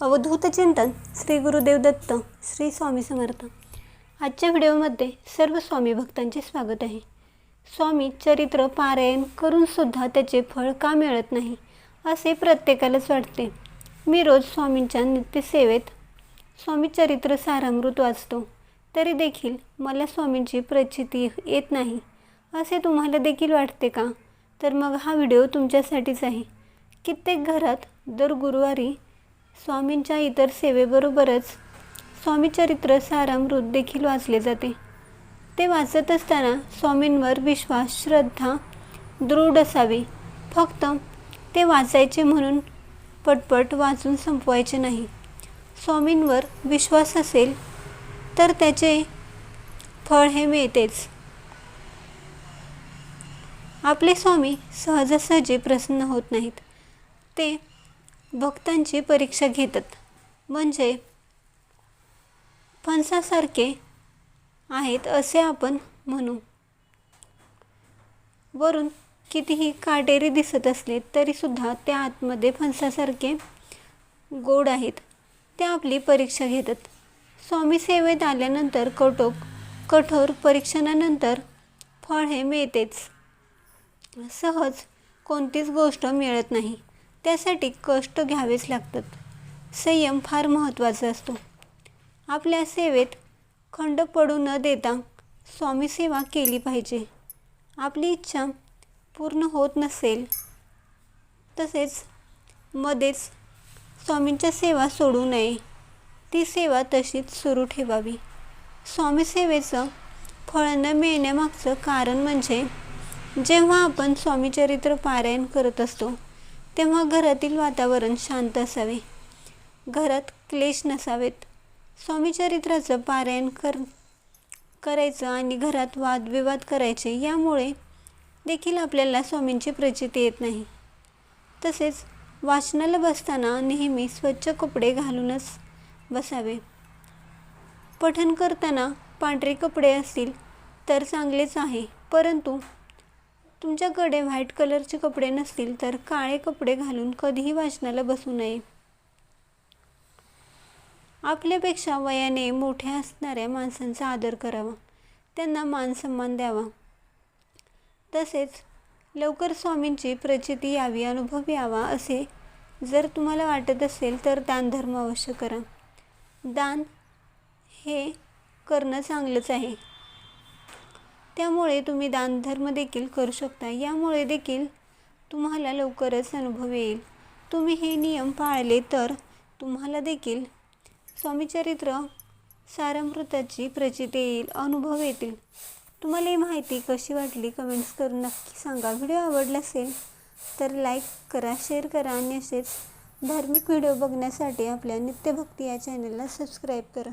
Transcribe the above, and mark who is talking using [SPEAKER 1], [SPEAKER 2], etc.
[SPEAKER 1] अवधूत चिंतन श्री गुरुदेव दत्त श्री स्वामी समर्थ. आजच्या व्हिडिओमध्ये सर्व स्वामी भक्तांचे स्वागत आहे. स्वामी चरित्र पारायण करूनसुद्धा त्याचे फळ का मिळत नाही असे प्रत्येकालाच वाटते. मी रोज स्वामींच्या नित्यसेवेत स्वामी चरित्र सारामृत वाचतो तरी देखील मला स्वामींची प्रचिती येत नाही असे तुम्हाला देखील वाटते का? तर मग हा व्हिडिओ तुमच्यासाठीच आहे. कित्येक घरात दर गुरुवारी स्वामींच्या इतर सेवेबरोबरच स्वामीचरित्र सारामृत देखील वाचले जाते. ते वाचत असताना स्वामींवर विश्वास श्रद्धा दृढ असावी. फक्त ते वाचायचे म्हणून पटपट वाचून संपवायचे नाही. स्वामींवर विश्वास असेल तर त्याचे फळ हे मिळतेच. आपले स्वामी सहजासहजी प्रसन्न होत नाहीत. ते भक्तांची परीक्षा घेतात. म्हणजे फणसासारखे आहेत असे आपण म्हणू. वरून कितीही काटेरी दिसत असले तरीसुद्धा त्या आतमध्ये फणसासारखे गोड आहेत. ते आपली परीक्षा घेतात. स्वामी सेवेत आल्यानंतर कटोक कठोर परीक्षणानंतर फळ हे मिळतेच. सहज कोणतीच गोष्ट मिळत नाही. त्यासाठी कष्ट घ्यावेच लागतात. संयम फार महत्त्वाचा असतो. आपल्या सेवेत खंड पडू न देता स्वामी सेवा केली पाहिजे. आपली इच्छा पूर्ण होत नसेल तसेच मध्येच स्वामींच्या सेवा सोडू नये. ती सेवा तशीच सुरू ठेवावी. स्वामी सेवेचं फळ न मिळण्यामागचं कारण म्हणजे जेव्हा आपण स्वामीचरित्र पारायण करत असतो तेव्हा घरातील वातावरण शांत असावे. घरात क्लेश नसावेत. स्वामीचरित्राचं पारायण कर करायचं आणि घरात वादविवाद करायचे यामुळे देखील आपल्याला स्वामींची प्रचिती येत नाही. तसेच वाचनाला बसताना नेहमी स्वच्छ कपडे घालूनच बसावे. पठण करताना पांढरे कपडे असतील तर चांगलेच आहे परंतु तुमच्याकडे व्हाईट कलरचे कपडे नसतील तर काळे कपडे घालून कधीही वाचनाला बसू नये. आपल्यापेक्षा वयाने मोठ्या असणाऱ्या माणसांचा आदर करावा. त्यांना मानसन्मान द्यावा. तसेच लवकर स्वामींची प्रचिती यावी अनुभव यावा असे जर तुम्हाला वाटत असेल तर दानधर्म अवश्य करा. दान हे करणं चांगलंच आहे. त्यामुळे तुम्ही दानधर्म देखील करू शकता. यामुळे देखील तुम्हाला लवकरच अनुभव येईल. तुम्ही हे नियम पाळले तर तुम्हाला देखील स्वामीचरित्र सारामृताची प्रचिती येईल अनुभव येतील. तुम्हाला ही माहिती कशी वाटली कमेंट्स करून नक्की सांगा. व्हिडिओ आवडला असेल तर लाईक करा शेअर करा आणि असेच धार्मिक व्हिडिओ बघण्यासाठी आपल्या नित्यभक्ती या चॅनलला सबस्क्राईब करा.